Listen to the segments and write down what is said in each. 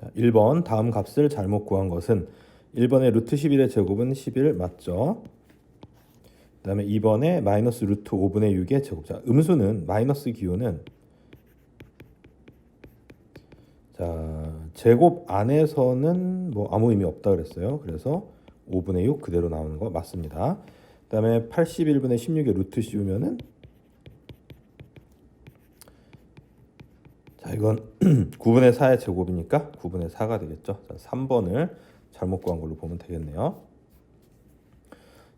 자, 1번 다음 값을 잘못 구한 것은 1번의 루트 11의 제곱은 11 맞죠? 그 다음에 2번에 마이너스 루트 5분의 6의 제곱. 자 음수는 마이너스 기호는 자 제곱 안에서는 뭐 아무 의미 없다 그랬어요. 그래서 5분의 6 그대로 나오는 거 맞습니다. 그 다음에 81분의 16의 루트 씌우면은 이건 9분의 4의 제곱이니까 9분의 4가 되겠죠? 자 3번을 잘못 구한 걸로 보면 되겠네요.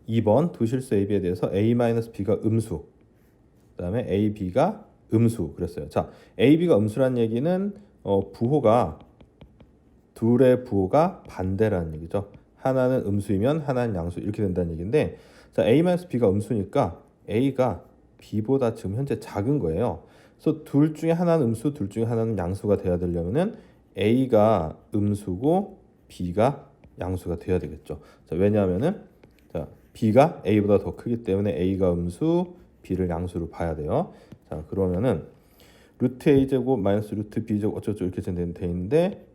2번 두 실수 A, B에 대해서 A-B가 음수 그 다음에 A, B가 음수 그랬어요. 자 A, B가 음수란 얘기는 어, 부호가 둘의 부호가 반대라는 얘기죠. 하나는 음수이면 하나는 양수 이렇게 된다는 얘기인데 자 A-B가 음수니까 A가 B보다 지금 현재 작은 거예요 그래서 둘 중에 하나는 음수 둘 중에 하나는 양수가 돼야 되려면은 A가 음수고 B가 양수가 돼야 되겠죠 자 왜냐하면은 자 b가 a보다 더 크기 때문에 a가 음수, b를 양수로 봐야 돼요. 자 그러면은 루트 a 제곱 마이너스 루트 b 제곱 어쩌고 이렇게 돼 있는데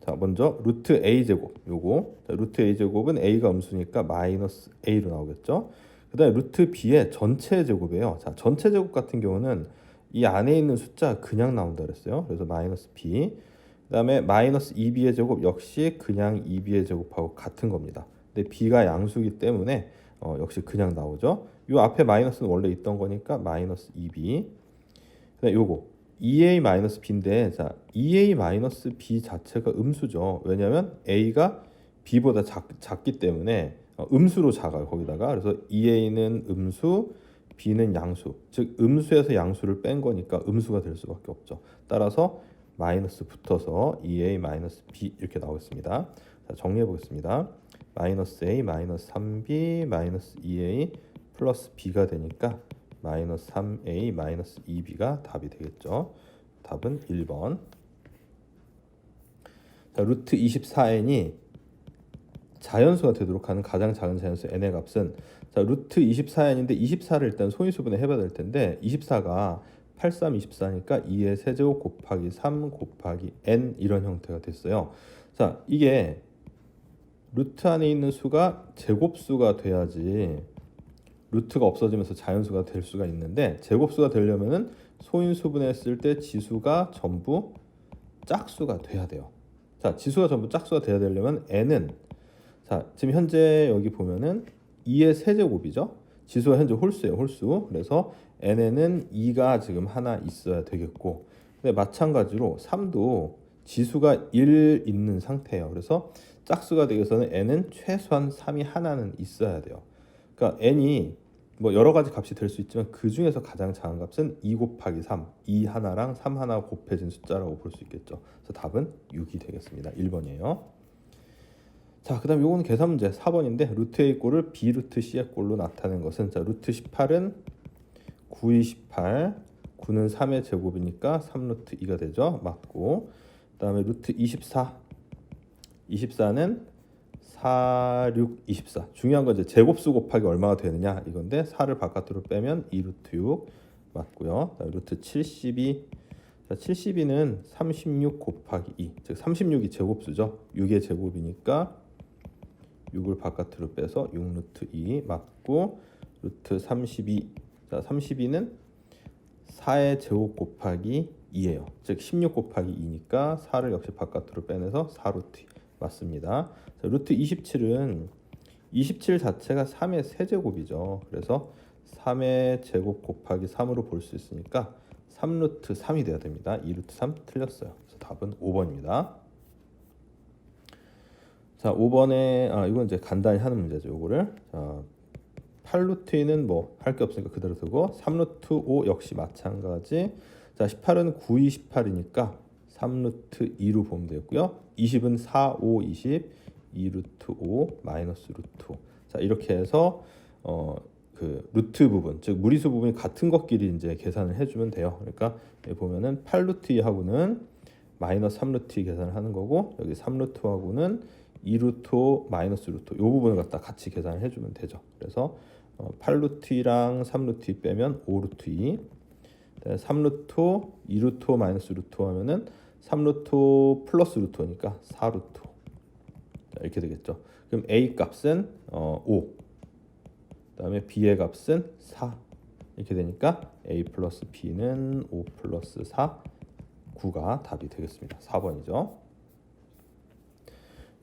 자 먼저 루트 a 제곱 요거 자, 루트 a 제곱은 a가 음수니까 마이너스 a로 나오겠죠. 그다음에 루트 b의 전체 제곱이에요. 자 전체 제곱 같은 경우는 이 안에 있는 숫자 그냥 나온다 그랬어요. 그래서 마이너스 b 그다음에 마이너스 2b의 제곱 역시 그냥 2b의 제곱하고 같은 겁니다. 근데 b가 양수기 때문에 어, 역시 그냥 나오죠. 요 앞에 마이너스는 원래 있던 거니까 마이너스 2b. 그다음 요거 2a 마이너스 b인데 자 2a 마이너스 b 자체가 음수죠. 왜냐하면 a가 b보다 작, 작기 때문에 어, 음수로 작아요. 거기다가 그래서 2a는 음수, b는 양수. 즉 음수에서 양수를 뺀 거니까 음수가 될 수밖에 없죠. 따라서 마이너스 붙어서 2a 마이너스 b 이렇게 나오겠습니다. 자, 정리해 보겠습니다. 마이너스 a 마이너스 3b 마이너스 2a 플러스 b가 되니까 마이너스 3a 마이너스 2b가 답이 되겠죠. 답은 1번. 자, 루트 24n이 자연수가 되도록 하는 가장 작은 자연수 n의 값은 자, 루트 24n인데 24를 일단 소인수분해 해봐야 될 텐데 24가 83, 24니까 2의 세제곱 곱하기 3 곱하기 n 이런 형태가 됐어요. 자, 이게 루트 안에 있는 수가 제곱수가 돼야지 루트가 없어지면서 자연수가 될 수가 있는데 제곱수가 되려면은 소인수분했을 때 지수가 전부 짝수가 돼야 돼요. 자, 지수가 전부 짝수가 돼야 되려면 n은 자, 지금 현재 여기 보면은 2의 세제곱이죠. 지수가 현재 홀수예요, 홀수. 그래서 n에는 2가 지금 하나 있어야 되겠고 근데 마찬가지로 3도 지수가 1 있는 상태예요. 그래서 짝수가 되기 위해서는 n은 최소한 3이 하나는 있어야 돼요. 그러니까 n이 뭐 여러 가지 값이 될 수 있지만 그 중에서 가장 작은 값은 2 곱하기 3, 2 하나랑 3 하나 곱해진 숫자라고 볼 수 있겠죠. 그래서 답은 6이 되겠습니다. 1번이에요. 자, 그 다음 요거는 계산 문제 4번인데 루트 a 꼴을 b 루트 c의 꼴로 나타낸 것은 자, 루트 18은 9, 28, 9는 3의 제곱이니까 3 루트 2가 되죠. 맞고. 그 다음에 루트 24 24는 4, 6, 24. 중요한 건 이제 제곱수 곱하기 얼마가 되느냐 이건데 4를 바깥으로 빼면 2 루트 6 맞고요. 루트 72. 자, 72는 36 곱하기 2. 즉 36이 제곱수죠. 6의 제곱이니까 6을 바깥으로 빼서 6 루트 2 맞고 루트 32. 자, 32는 4의 제곱 곱하기 2예요. 즉 16 곱하기 2니까 4를 역시 바깥으로 빼내서 4 루트 2. 맞습니다. 자, 루트 27은 27 자체가 3의 세제곱이죠. 그래서 3의 제곱 곱하기 3으로 볼 수 있으니까 3루트 3이 돼야 됩니다. 2루트 3 틀렸어요. 그래서 답은 5번입니다. 자, 5번에 아 이건 이제 간단히 하는 문제죠. 요거를 자, 8루트 2는 뭐 할 게 없으니까 그대로 두고 3루트 5 역시 마찬가지. 자, 18은 9, 2, 18이니까 3루트 2로 보면 되고요. 20은 4, 5, 20, 2루트 5 마이너스 루트 5. 자 이렇게 해서 어, 그 루트 부분, 즉 무리수 부분이 같은 것끼리 이제 계산을 해주면 돼요. 그러니까 보면은 8루트 2하고는 마이너스 3루트 2 계산을 하는 거고 여기 3루트하고는 2루트 5 마이너스 루트 이 부분을 갖다 같이 계산을 해주면 되죠. 그래서 어, 8루트 2랑 3루트 2 빼면 5루트 2 3루트 2루트 5 마이너스 5 하면은 3루트 플러스 루트니까 4루트. 자, 이렇게 되겠죠. 그럼 a 값은 어, 5. 그다음에 b의 값은 4. 이렇게 되니까 a 플러스 b는 5 플러스 4, 9가 답이 되겠습니다. 4번이죠.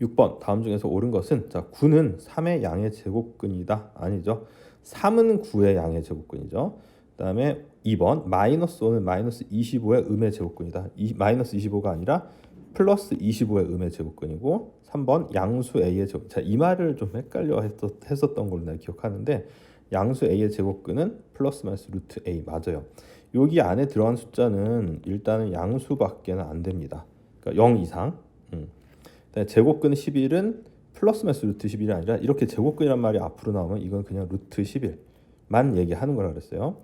6번 다음 중에서 옳은 것은 자 9는 3의 양의 제곱근이다. 아니죠? 3은 9의 양의 제곱근이죠. 그 다음에 2번 마이너스 5는 마이너스 25의 음의 제곱근이다. 이, 마이너스 25가 아니라 플러스 25의 음의 제곱근이고 3번 양수 a의 제곱 자이 말을 좀 헷갈려 했었, 했었던 걸로 내가 기억하는데 양수 a의 제곱근은 플러스 마이너스 루트 a 맞아요. 여기 안에 들어간 숫자는 일단은 양수밖에는 안 됩니다. 그러니까 0 이상. 음. 그다음에 제곱근 11은 플러스 마이너스 루트 11이 아니라 이렇게 제곱근이란 말이 앞으로 나오면 이건 그냥 루트 11만 얘기하는 거라 그랬어요.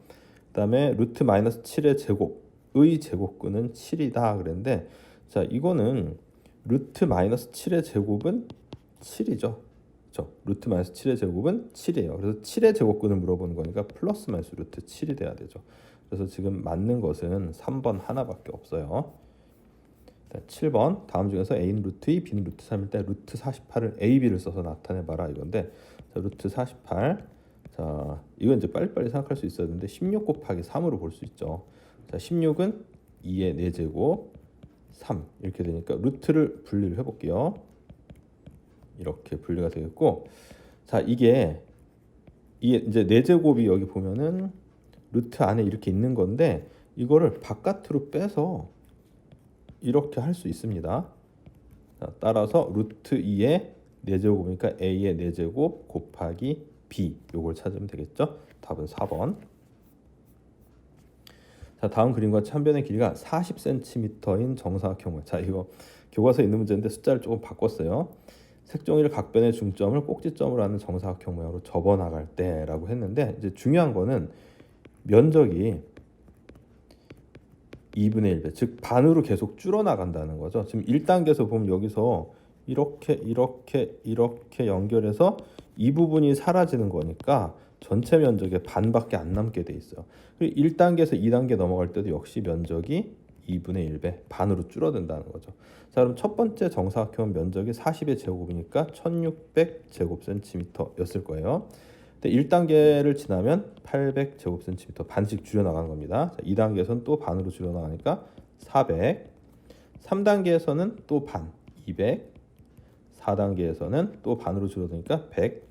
그다음에 루트 마이너스 7의 제곱의 제곱근은 7이다 그랬는데 자 이거는 루트 마이너스 7의 제곱은 7이죠. 그렇죠? 루트 마이너스 7의 제곱은 7이에요. 그래서 7의 제곱근을 물어보는 거니까 플러스 마이너스 루트 7이 돼야 되죠. 그래서 지금 맞는 것은 3번 하나밖에 없어요. 자, 7번 다음 중에서 a는 루트 2, b는 루트 3일 때 루트 48을 a, b를 써서 나타내봐라 이건데 자, 루트 48 자, 이건 이제 빨리빨리 생각할 수 있어야 되는데 16 곱하기 3으로 볼 수 있죠. 자, 16은 2의 4제곱 3 이렇게 되니까 루트를 분리를 해볼게요. 이렇게 분리가 되겠고 자, 이게 이게 이제 4제곱이 여기 보면은 루트 안에 이렇게 있는 건데 이거를 바깥으로 빼서 이렇게 할 수 있습니다. 자, 따라서 루트 2의 4제곱이니까 a의 4제곱 곱하기 b 요걸 찾으면 되겠죠? 답은 4번. 자, 다음 그림과 참변의 길이가 40cm인 정사각형. 자, 이거 교과서에 있는 문제인데 숫자를 조금 바꿨어요. 색종이를 각변의 중점을 꼭지점으로 하는 정사각형 모양으로 접어 나갈 때라고 했는데 이제 중요한 거는 면적이 2분의 1배, 즉 반으로 계속 줄어 나간다는 거죠. 지금 1단계에서 보면 여기서 이렇게 이렇게 이렇게 연결해서 이 부분이 사라지는 거니까 전체 면적의 반밖에 안 남게 돼 있어요. 그리고 1단계에서 2단계 넘어갈 때도 역시 면적이 2분의 1배 반으로 줄어든다는 거죠. 자, 그럼 첫 번째 정사각형 면적이 40의 제곱이니까 1600 제곱센티미터였을 거예요. 근데 1단계를 지나면 800 제곱센티미터 반씩 줄여 나간 겁니다. 자, 2단계에서는 또 반으로 줄여 나가니까 400. 3단계에서는 또 반, 200. 4단계에서는 또 반으로 줄어드니까 100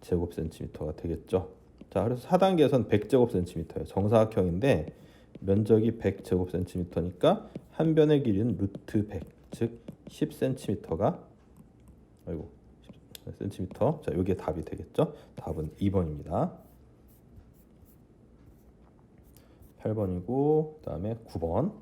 제곱센티미터가 되겠죠. 자, 그래서 4단계에서는 100 제곱센티미터예요. 정사각형인데 면적이 100 제곱센티미터니까 한 변의 길이는 루트 100, 즉 10cm가 아이고 센티미터. 자, 이게 답이 되겠죠? 답은 2번입니다. 8번이고 그다음에 9번.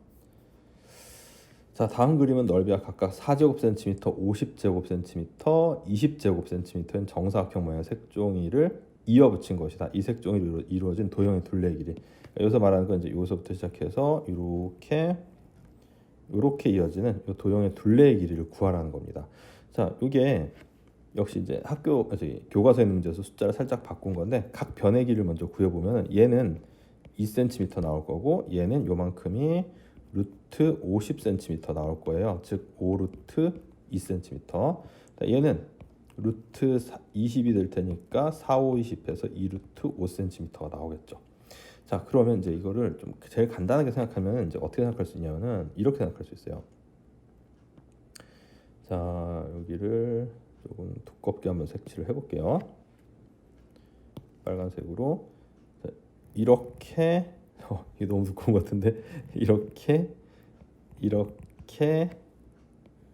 자, 다음 그림은 넓이가 각각 4제곱센티미터, 50제곱센티미터, 20제곱센티미터인 정사각형 모양의 색종이를 이어 붙인 것이다. 이 색종이로 이루어진 도형의 둘레 길이. 그러니까 여기서 말하는 건 이제 여기서부터 시작해서 이렇게 이렇게 이어지는 이 도형의 둘레의 길이를 구하라는 겁니다. 자, 이게 역시 이제 학교 저기 교과서에 있는 문제에서 숫자를 살짝 바꾼 건데 각 변의 길을 먼저 구해보면 얘는 2cm 나올 거고 얘는 요만큼이 루트 50cm 나올 거예요. 즉 5루트 2cm. 얘는 루트 20이 될 테니까 4, 5, 20해서 2루트 5cm가 나오겠죠. 자 그러면 이제 이거를 좀 제일 간단하게 생각하면 이제 어떻게 생각할 수 있냐면은 이렇게 생각할 수 있어요. 자 여기를 조금 두껍게 한번 색칠을 해볼게요. 빨간색으로 자, 이렇게 어, 이게 너무 두꺼운 것 같은데 이렇게 이렇게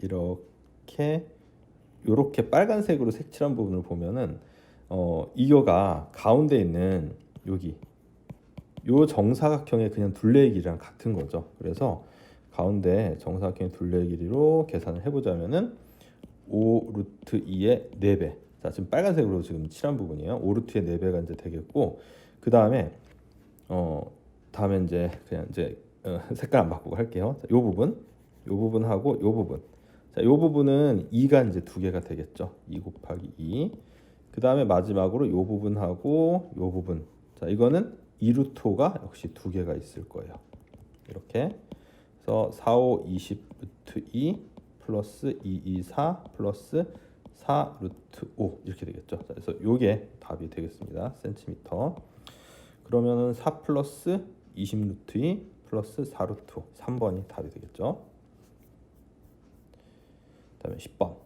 이렇게 이렇게 빨간색으로 색칠한 부분을 보면은 어 이거가 가운데 있는 여기 요 정사각형의 그냥 둘레의 길이랑 같은 거죠. 그래서 가운데 정사각형의 둘레의 길이로 계산을 해보자면은 5 루트 2의 4배. 자, 지금 빨간색으로 지금 칠한 부분이에요. 5 루트의 4배가 이제 되겠고 그 다음에 어 다음에 이제 그냥 이제 어, 색깔 안 바꾸고 할게요. 자, 요 부분, 요 부분하고 요 부분. 자, 요 부분은 2가 이제 두 개가 되겠죠. 2 곱하기 2. 그 다음에 마지막으로 요 부분하고 요 부분. 자, 이거는 2루토가 역시 두 개가 있을 거예요. 이렇게. 그래서 4, 5, 20 루트 2 플러스 2, 2, 4 플러스 4 루트 5 이렇게 되겠죠. 자, 그래서 요게 답이 되겠습니다. 센티미터. 그러면은 4 플러스 20 루트 2 플러스 4 루트 5 3번이 답이 되겠죠. 그다음에 10번.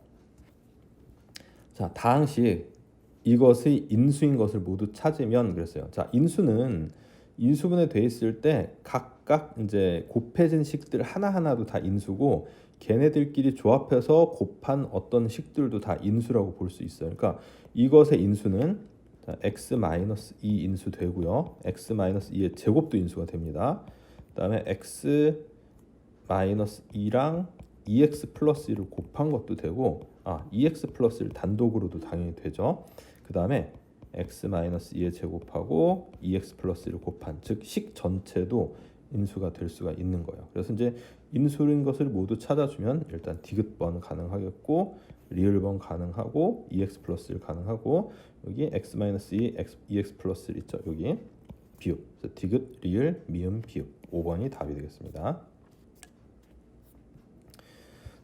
자, 다항식 이것의 인수인 것을 모두 찾으면 그랬어요. 자, 인수는 인수분해 돼 있을 때 각각 이제 곱해진 식들 하나하나도 다 인수고 걔네들끼리 조합해서 곱한 어떤 식들도 다 인수라고 볼 수 있어요. 그러니까 이것의 인수는 자, x 2 인수 되고요. x 2의 제곱도 인수가 됩니다. 그다음에 x 2랑 2x 플러스 1을 곱한 것도 되고 아 2x 플러스 1 단독으로도 당연히 되죠. 그 다음에 x 2의 제곱하고 2x 플러스 1을 곱한 즉 식 전체도 인수가 될 수가 있는 거예요. 그래서 이제 인수인 것을 모두 찾아주면 일단 디귿번 가능하겠고 리을번 가능하고 2x 플러스 1 가능하고 여기 x 2 x 2x 플러스 1 있죠. 여기 비읍 디귿 리을 미음 비읍 5번이 답이 되겠습니다.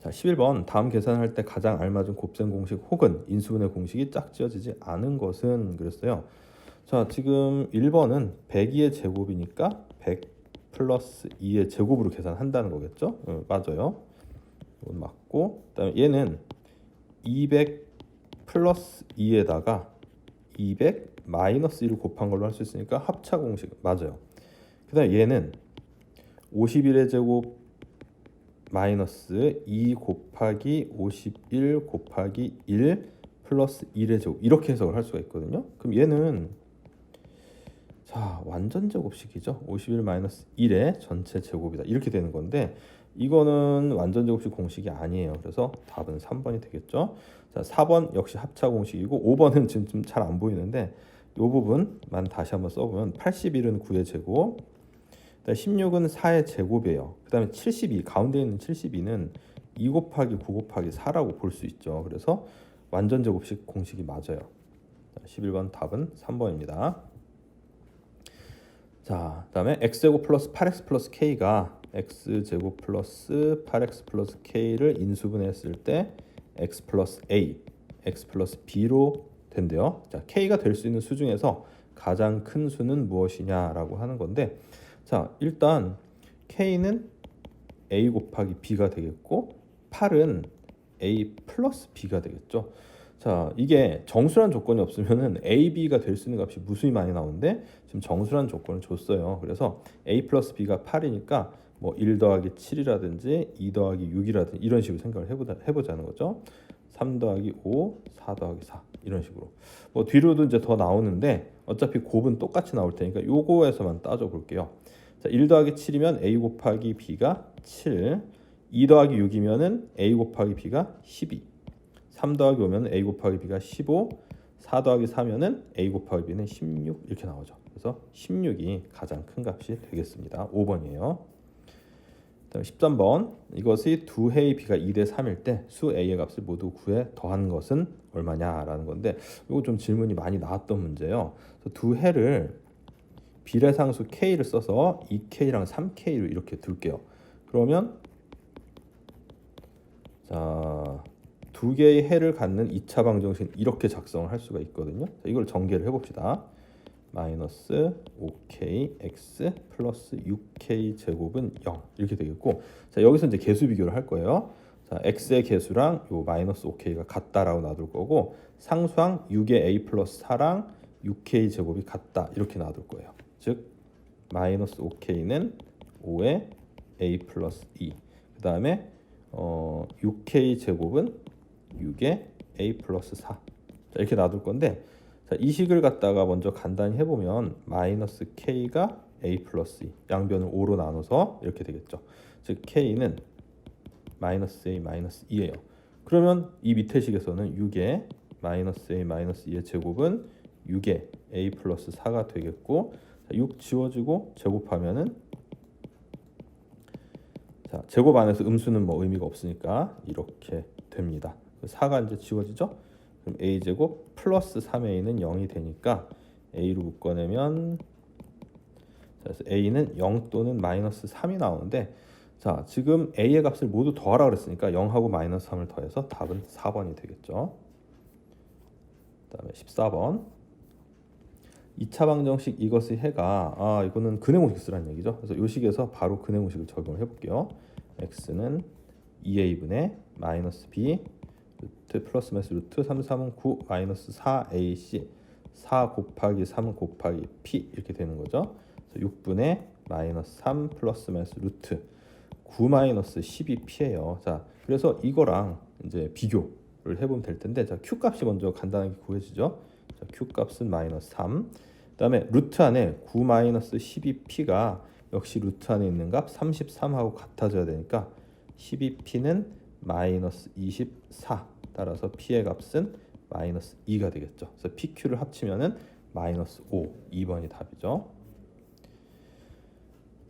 자, 11번 다음 계산할 때 가장 알맞은 곱셈 공식 혹은 인수분해 공식이 짝지어지지 않은 것은 그랬어요. 자, 지금 1번은 102의 제곱이니까 100 플러스 2의 제곱으로 계산한다는 거겠죠? 응, 맞아요. 이건 맞고 그다음에 얘는 200 플러스 2에다가 200 마이너스 1을 곱한 걸로 할 수 있으니까 합차 공식 맞아요. 그다음에 얘는 51의 제곱 마이너스 2 곱하기 51 곱하기 1 플러스 1의 제곱 이렇게 해석을 할 수가 있거든요. 그럼 얘는 자 완전 제곱식이죠. 51 마이너스 1의 전체 제곱이다 이렇게 되는 건데 이거는 완전 제곱식 공식이 아니에요. 그래서 답은 3번이 되겠죠. 자 4번 역시 합차 공식이고 5번은 지금 좀 잘 안 보이는데 이 부분만 다시 한번 써보면 81은 9의 제곱 16은 4의 제곱이에요. 그 다음에 72 가운데 있는 72는 2 곱하기 9 곱하기 4라고 볼 수 있죠. 그래서 완전 제곱식 공식이 맞아요. 11번 답은 3번입니다. 자, 그 다음에 x제곱 플러스 8x 플러스 k가 x제곱 플러스 8x 플러스 k를 인수분해했을 때 x 플러스 a, x 플러스 b로 된대요. 자, k가 될 수 있는 수 중에서 가장 큰 수는 무엇이냐라고 하는 건데 자, 일단 k는 a 곱하기 b가 되겠고 8은 a 플러스 b가 되겠죠. 자, 이게 정수란 조건이 없으면은 a, b가 될 수 있는 값이 무수히 많이 나오는데 지금 정수란 조건을 줬어요. 그래서 a 플러스 b가 8이니까 뭐 1 더하기 7이라든지 2 더하기 6이라든지 이런 식으로 생각을 해보자, 해보자는 거죠. 3 더하기 5, 4 더하기 4 이런 식으로 뭐 뒤로도 이제 더 나오는데 어차피 곱은 똑같이 나올 테니까 요거에서만 따져 볼게요. 자, 1 더하기 7이면 a 곱하기 b가 7, 2 더하기 6이면은 a 곱하기 b가 12, 3 더하기 5면 a 곱하기 b가 15, 4 더하기 4면은 a 곱하기 b는 16 이렇게 나오죠. 그래서 16이 가장 큰 값이 되겠습니다. 5번이에요. 그다음 13번 이것이 두 해의 b가 2대 3일 때 수 a의 값을 모두 구해 더한 것은 얼마냐라는 건데 이거 좀 질문이 많이 나왔던 문제예요. 두 해를 비례상수 k를 써서 2k랑 3k로 이렇게 둘게요. 그러면 자, 두 개의 해를 갖는 2차 방정식 이렇게 작성을 할 수가 있거든요. 자, 이걸 전개를 해봅시다. 마이너스 5k x 플러스 6k 제곱은 0 이렇게 되겠고 자 여기서 이제 개수 비교를 할 거예요. 자 x의 개수랑 요 마이너스 5k가 같다라고 놔둘 거고 상수항 6의 a 플러스 4랑 6k 제곱이 같다 이렇게 놔둘 거예요. 즉 마이너스 5k는 5의 a 플러스 2. 그 다음에 어, 6k 제곱은 6의 a 플러스 4. 자, 이렇게 놔둘 건데 자, 이 식을 갖다가 먼저 간단히 해보면 마이너스 k가 a 플러스 2 양변을 5로 나눠서 이렇게 되겠죠. 즉 k는 마이너스 a 마이너스 2예요. 그러면 이 밑에 식에서는 6의 마이너스 a 마이너스 2의 제곱은 6의 a 플러스 4가 되겠고 6 지워지고 제곱하면은 자 제곱 안에서 음수는 뭐 의미가 없으니까 이렇게 됩니다. 4가 이제 지워지죠? 그럼 a 제곱 플러스 3a는 0이 되니까 a로 묶어내면 그래서 a는 0 또는 마이너스 3이 나오는데 자, 지금 a의 값을 모두 더하라 그랬으니까 0하고 마이너스 3을 더해서 답은 4번이 되겠죠. 그다음에 14번. 2차 방정식 이것의 해가 아, 이거는 근해공식 쓰라는 얘기죠. 그래서 이 식에서 바로 근해공식을 적용을 해 볼게요. x는 2a분의 마이너스 b 루트 플러스 마이너스 루트 3, 3은 9 마이너스 4ac 4 곱하기 3 곱하기 p 이렇게 되는 거죠. 그래서 6분의 마이너스 3 플러스 마이너스 루트 9 마이너스 12p예요. 자, 그래서 이거랑 이제 비교를 해보면 될 텐데, 자, q 값이 먼저 간단하게 구해지죠. 자, q 값은 마이너스 3. 그 다음에 루트 안에 9 마이너스 12p가 역시 루트 안에 있는 값 33하고 같아져야 되니까 12p는 마이너스 24 따라서 p의 값은 마이너스 2가 되겠죠. 그래서 pq를 합치면은 마이너스 5 2번이 답이죠.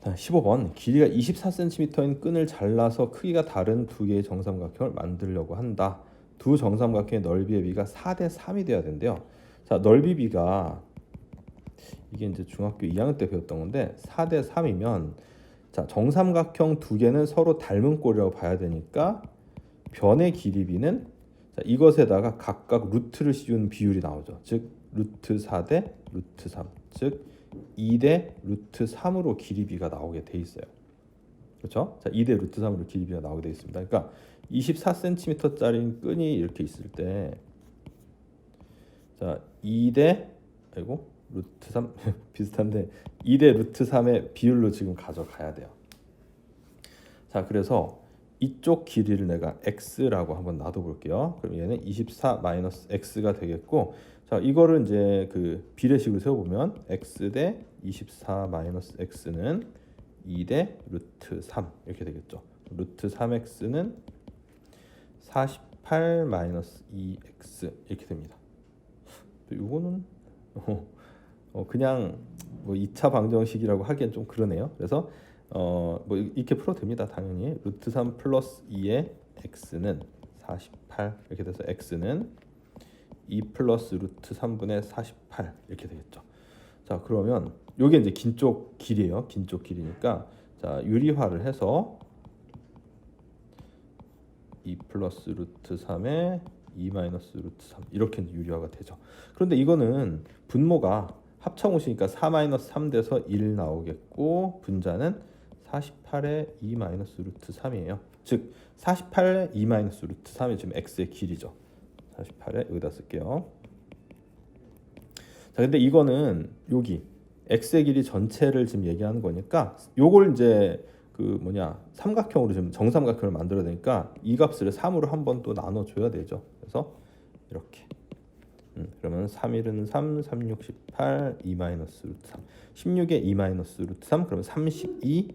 자, 15번 길이가 24cm인 끈을 잘라서 크기가 다른 두 개의 정삼각형을 만들려고 한다. 두 정삼각형의 넓이의 비가 4대 3이 돼야 된대요. 자, 넓이 비가 이게 이제 중학교 2학년 때 배웠던 건데 4대 3이면 자, 정삼각형 두 개는 서로 닮은 꼴이라고 봐야 되니까 변의 길이 비는 자, 이것에다가 각각 루트를 씌운 비율이 나오죠. 즉 루트 4대 루트 3. 즉 2대 루트 3으로 길이비가 나오게 돼 있어요. 그렇죠? 자, 2대 루트 3으로 길이비가 나오게 돼 있습니다. 그러니까 24cm짜리 끈이 이렇게 있을 때 자, 2대 아이고 루트 3 비슷한데 2대 루트 3의 비율로 지금 가져가야 돼요. 자, 그래서 이쪽 길이를 내가 x라고 한번 놔둬 볼게요. 그럼 얘는 24 마이너스 x가 되겠고 자, 이거를 이제 그 비례식으로 세워 보면 x 대 24 마이너스 x는 2대 루트 3 이렇게 되겠죠. 루트 3x는 48 마이너스 2x 이렇게 됩니다. 이거는 어, 어, 그냥 뭐 2차 방정식이라고 하기엔 좀 그러네요. 그래서 어, 뭐 이렇게 풀어도 됩니다. 당연히 루트 3 플러스 2의 x는 48 이렇게 돼서 x는 2 플러스 루트 3분의 48 이렇게 되겠죠. 자 그러면 요게 이제 긴 쪽 길이에요. 긴 쪽 길이니까 자 유리화를 해서 2 플러스 루트 3에 2 마이너스 루트 3 이렇게 유리화가 되죠. 그런데 이거는 분모가 합창호시니까 4 마이너스 3 돼서 1 나오겠고 분자는 48에 2 마이너스 루트 3이에요. 즉 48에 2 마이너스 루트 3이 지금 x의 길이죠. 48에 여기다 쓸게요. 자, 근데 이거는 여기 x의 길이 전체를 지금 얘기하는 거니까 요걸 이제 그 뭐냐 삼각형으로 지금 정삼각형을 만들어야 되니까 이 값을 3으로 한 번 또 나눠 줘야 되죠. 그래서 이렇게 음, 그러면 3 1은 3, 3 6 18, 2 마이너스 루트 3 16에 2 마이너스 루트 3 그러면 32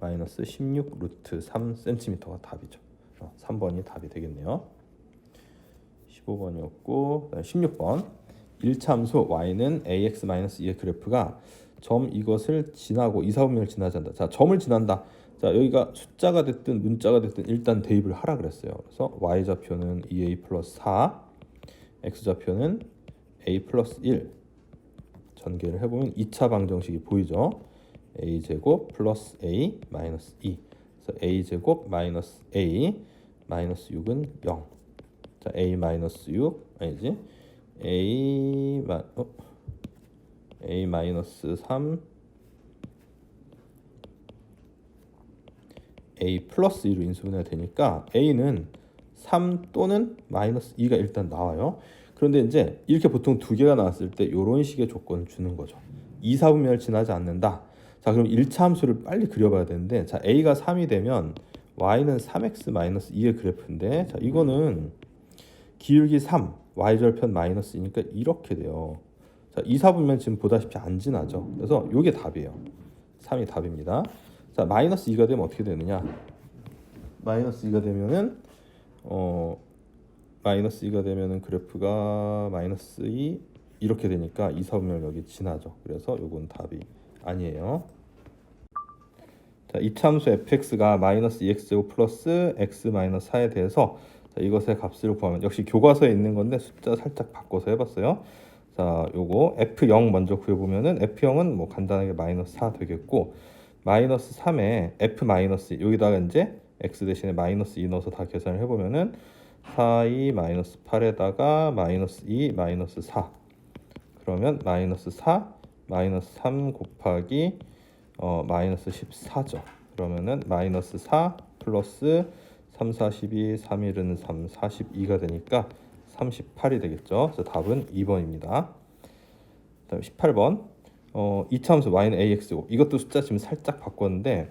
마이너스 16 루트 3 cm가 답이죠. 어, 3번이 답이 되겠네요. 15번이었고 16번 1참수 y는 ax 2의 그래프가 점 이것을 지나고 이사분면을 지나지 않는다. 자, 점을 지난다. 자, 여기가 숫자가 됐든 문자가 됐든 일단 대입을 하라 그랬어요. 그래서 y 좌표는 2a 플러스 4, x 좌표는 a 플러스 1 전개를 해보면 2차 방정식이 보이죠. a 제곱 플러스 a 마이너스 2 그래서 a 제곱 마이너스 a 마이너스 6은 0 자, a 마이너스 6 아니지 a 마 어? A 마이너스 3 a 플러스 2로 인수분해가 되니까 a는 3 또는 마이너스 2가 일단 나와요. 그런데 이제 이렇게 보통 두 개가 나왔을 때 이런 식의 조건을 주는 거죠. 2, 4분면을 지나지 않는다. 자, 그럼 1차 함수를 빨리 그려봐야 되는데 자, a가 3이 되면 y는 3x 마이너스 2의 그래프인데 자, 이거는 기울기 3, y절편 마이너스 2니까 이렇게 돼요. 자, 2, 4분면 지금 보다시피 안 지나죠. 그래서 이게 답이에요. 3이 답입니다. 자, 마이너스 2가 되면 어떻게 되느냐? 마이너스 2가 되면은 어 마이너스 2가 되면은 그래프가 마이너스 2 이렇게 되니까 2, 4분면 여기 지나죠. 그래서 요건 답이 아니에요. 자, 이 참수 fx가 마이너스 2x 플러스 x 마이너스 4에 대해서 자, 이것의 값을 구하면 역시 교과서에 있는 건데 숫자 살짝 바꿔서 해봤어요. 자, 요거 f0 먼저 구해보면은 f0은 뭐 간단하게 마이너스 4 되겠고 마이너스 3에 f 마이너스 여기다가 이제 x 대신에 마이너스 2 넣어서 다 계산을 해보면은 4, 2 마이너스 8에다가 마이너스 2 마이너스 4 그러면 마이너스 4 마이너스 3 곱하기 어, 마이너스 14죠. 그러면은 마이너스 4 플러스 3, 42, 3, 1은 3, 42가 되니까 38이 되겠죠. 그래서 답은 2번입니다. 그다음에 18번 어, 이차함수 y는 ax고 이것도 숫자 지금 살짝 바꿨는데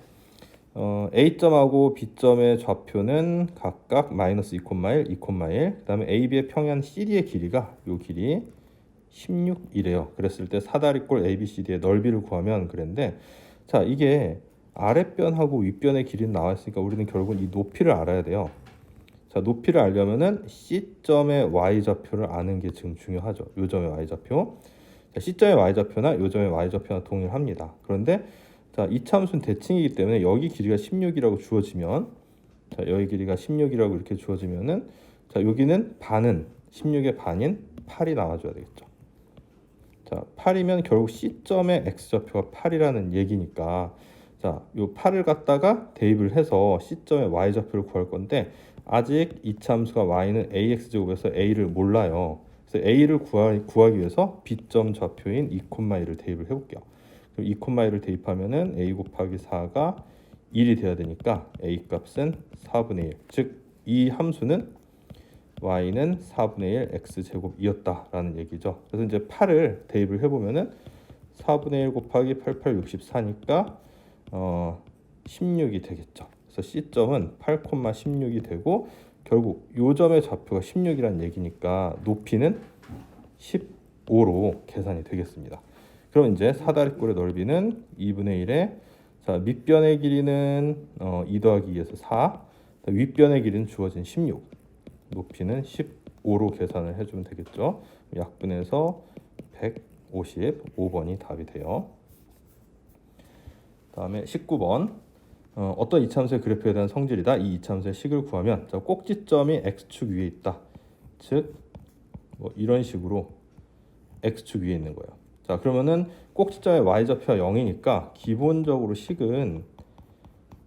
어, a점하고 b점의 좌표는 각각 마이너스 2,1, 2,1 그다음에 AB의 평면 CD의 길이가 요 길이 16이래요. 그랬을 때 사다리꼴 ABCD의 넓이를 구하면 그랬는데 자 이게 아랫변하고 윗변의 길이는 나와 있으니까 우리는 결국은 이 높이를 알아야 돼요. 자 높이를 알려면은 C점의 y 좌표를 아는 게 지금 중요하죠. 요 점의 y 좌표. 자, C점의 y 좌표나 요 점의 y 좌표나 동일합니다. 그런데 자 이차함수는 대칭이기 때문에 여기 길이가 16이라고 주어지면 자 여기 길이가 16이라고 이렇게 주어지면은 자 여기는 반은 16의 반인 8이 나와줘야 되겠죠. 자 8이면 결국 C점의 x좌표가 8이라는 얘기니까 자, 요 8을 갖다가 대입을 해서 C점의 y좌표를 구할 건데 아직 이차함수가 y는 ax 제곱에서 a를 몰라요. 그래서 a를 구하, 구하기 위해서 b점 좌표인 2,1을 대입을 해볼게요. 그럼 2,1을 대입하면은 a 곱하기 4가 1이 돼야 되니까 a 값은 4분의 1. 즉 이 함수는 y는 4분의 1 x 제곱이었다라는 얘기죠. 그래서 이제 8을 대입을 해보면은 4분의 1 곱하기 88 64니까 어 16이 되겠죠. 그래서 C점은 8,16이 되고 결국 요 점의 좌표가 16이라는 얘기니까 높이는 15로 계산이 되겠습니다. 그럼 이제 사다리꼴의 넓이는 2분의 1에 자 밑변의 길이는 어, 2 더하기 2에서 4 윗변의 길이는 주어진 16 높이는 15로 계산을 해주면 되겠죠. 약분해서 155번이 답이 돼요. 다음에 19번 어, 어떤 이차함수의 그래프에 대한 성질이다. 이 이차함수의 식을 구하면 자, 꼭지점이 x축 위에 있다. 즉 뭐 이런 식으로 x축 위에 있는 거예요. 자 그러면은 꼭지점의 y좌표가 0이니까 기본적으로 식은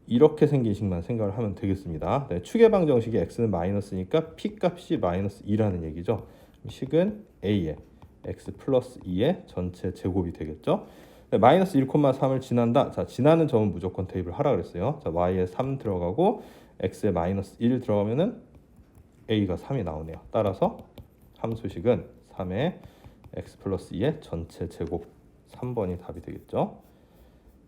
이렇게 생긴 식만 생각을 하면 되겠습니다. 네, 추계방 정식이 x는 마이너스니까 p 값이 마이너스 2라는 얘기죠. 식은 a의 x 플러스 2의 전체 제곱이 되겠죠. 네, 마이너스 1,3을 지난다. 자, 지나는 점은 무조건 대입을 하라 그랬어요. 자, y에 3 들어가고 x에 마이너스 1 들어가면은 a가 3이 나오네요. 따라서 함수식은 3의 x 플러스 2의 전체 제곱 3번이 답이 되겠죠.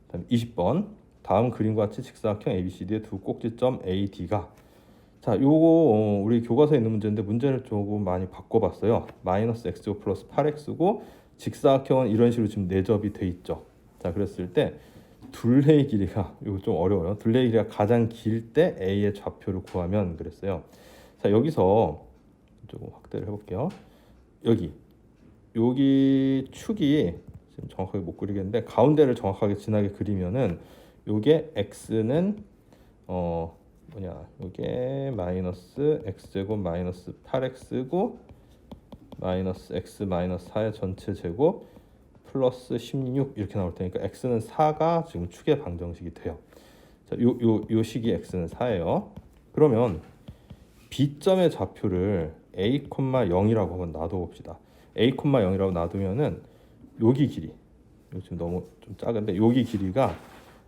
다음 20번 다음 그림과 같이 직사각형 ABCD의 두 꼭지점 AD가 자, 요거 어, 우리 교과서에 있는 문제인데 문제를 조금 많이 바꿔봤어요. 마이너스 x고 플러스 8x고 직사각형은 이런 식으로 지금 내접이 돼 있죠. 자, 그랬을 때 둘레의 길이가 이거 좀 어려워요. 둘레의 길이가 가장 길 때 A의 좌표를 구하면 그랬어요. 자, 여기서 조금 확대를 해볼게요. 여기 여기 축이 지금 정확하게 못 그리겠는데 가운데를 정확하게 진하게 그리면은 요게 x는 어 뭐냐 요게 마이너스 x 제곱 마이너스 8x고 마이너스 x 마이너스 4의 전체 제곱 플러스 16 이렇게 나올 테니까 x는 4가 지금 축의 방정식이 돼요. 자, 요 요 요 식이 x는 4예요. 그러면 b점의 좌표를 a, 0이라고 한번 놔둬 봅시다. a, 0이라고 놔두면은 여기 길이 이거 지금 너무 좀 작은데 여기 길이가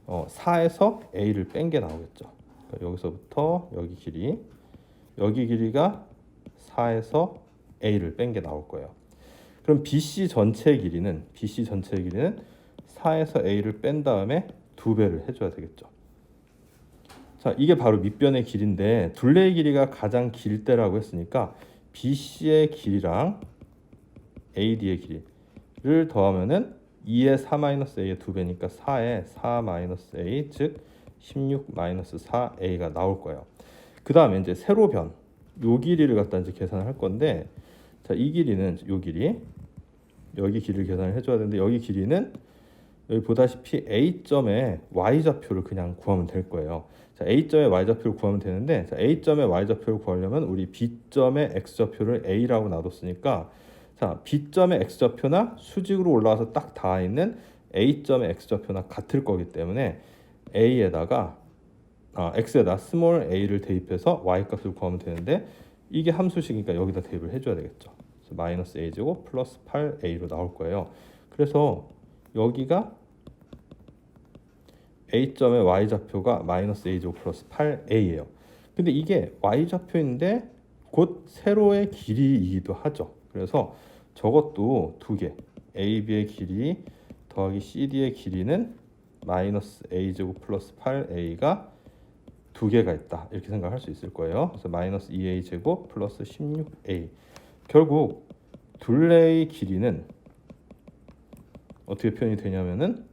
어, 4에서 a를 뺀 게 나오겠죠. 그러니까 여기서부터 여기 길이 여기 길이가 4에서 a를 뺀 게 나올 거예요. 그럼 BC 전체 길이는 BC 전체 길이는 4에서 a를 뺀 다음에 두 배를 해줘야 되겠죠. 자, 이게 바로 밑변의 길인데 둘레의 길이가 가장 길 때라고 했으니까 BC의 길이랑 AD의 길이를 더하면은 2의 4 마이너스 a의 두 배니까 4의 4 마이너스 a 즉 16 마이너스 4a가 나올 거예요. 그 다음에 이제 세로변 요 길이를 갖다 이제 계산을 할 건데 자 이 길이는 요 길이 여기 길이를 계산을 해줘야 되는데 여기 길이는 여기 보다시피 a 점의 y 좌표를 그냥 구하면 될 거예요. 자 a 점의 y 좌표를 구하면 되는데 자, a 점의 y 좌표를 구하려면 우리 b 점의 x 좌표를 a라고 놔뒀으니까 자, B점의 x좌표나 수직으로 올라와서 딱 닿아 있는 A점의 x좌표나 같을 거기 때문에 a에다가 아, x에다 스몰 a를 대입해서 y 값을 구하면 되는데 이게 함수식이니까 여기다 대입을 해줘야 되겠죠. 마이너스 a 제곱 플러스 8a로 나올 거예요. 그래서 여기가 a 점의 y 좌표가 마이너스 a 제곱 플러스 8a예요. 근데 이게 y 좌표인데 곧 세로의 길이이기도 하죠. 그래서 저것도 두 개, a, b의 길이 더하기 c, d의 길이는 마이너스 a 제곱 플러스 8a가 두 개가 있다 이렇게 생각할 수 있을 거예요. 그래서 마이너스 2a 제곱 플러스 16a 결국 둘레의 길이는 어떻게 표현이 되냐면은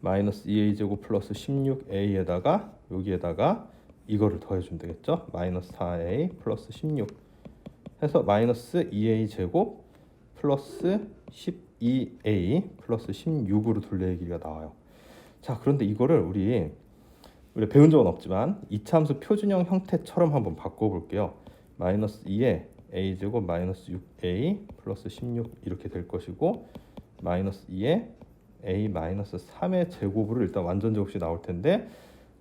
마이너스 2a 제곱 플러스 16a에다가 여기에다가 이거를 더해주면 되겠죠. 마이너스 4a 플러스 16 해서 마이너스 2a 제곱 플러스 12a 플러스 16으로 둘레의 길이가 나와요. 자 그런데 이거를 우리 우리 배운 적은 없지만 이차함수 표준형 형태처럼 한번 바꿔볼게요. 마이너스 2에 a 제곱 마이너스 6a 플러스 16 이렇게 될 것이고 마이너스 2에 a 마이너스 3의 제곱으로 일단 완전 제곱이 나올 텐데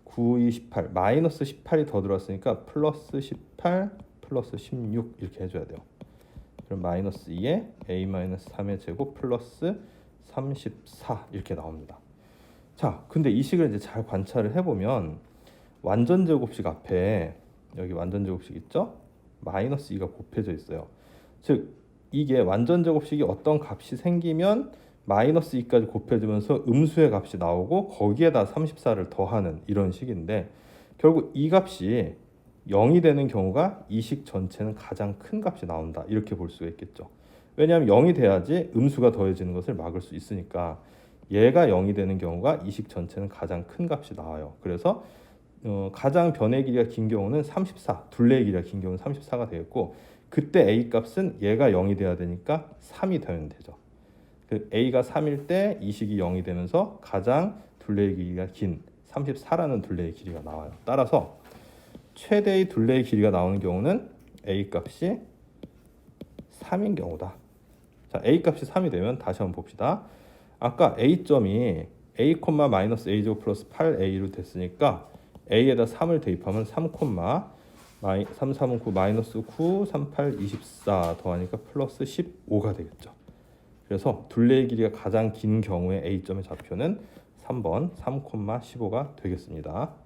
9, 2, 18 마이너스 18이 더 들어왔으니까 플러스 18 플러스 16 이렇게 해줘야 돼요. 그럼 마이너스 2에 a 마이너스 3의 제곱 플러스 34 이렇게 나옵니다. 자, 근데 이 식을 이제 잘 관찰을 해보면 완전 제곱식 앞에 여기 완전 제곱식 있죠? 마이너스 2가 곱해져 있어요. 즉 이게 완전 제곱식이 어떤 값이 생기면 마이너스 2까지 곱해지면서 음수의 값이 나오고 거기에다 34를 더하는 이런 식인데 결국 이 값이 0이 되는 경우가 이 식 전체는 가장 큰 값이 나온다 이렇게 볼 수가 있겠죠. 왜냐하면 0이 돼야지 음수가 더해지는 것을 막을 수 있으니까 얘가 0이 되는 경우가 이 식 전체는 가장 큰 값이 나와요. 그래서 어, 가장 변의 길이가 긴 경우는 34, 둘레의 길이가 긴 경우는 34가 되겠고 그때 a 값은 얘가 0이 돼야 되니까 3이 되면 되죠. 그 a가 3일 때 이 식이 0이 되면서 가장 둘레의 길이가 긴 34라는 둘레의 길이가 나와요. 따라서 최대의 둘레의 길이가 나오는 경우는 a 값이 3인 경우다. 자, a 값이 3이 되면 다시 한번 봅시다. 아까 a 점이 a 콤마 마이너스 a 제곱 플러스 8a로 됐으니까 a에다 3을 대입하면 3 콤마 마이 3 3은 9 마이너스 9 3 8 24 더하니까 플러스 15가 되겠죠. 그래서 둘레의 길이가 가장 긴 경우에 a 점의 좌표는 3번 3 콤마 15가 되겠습니다.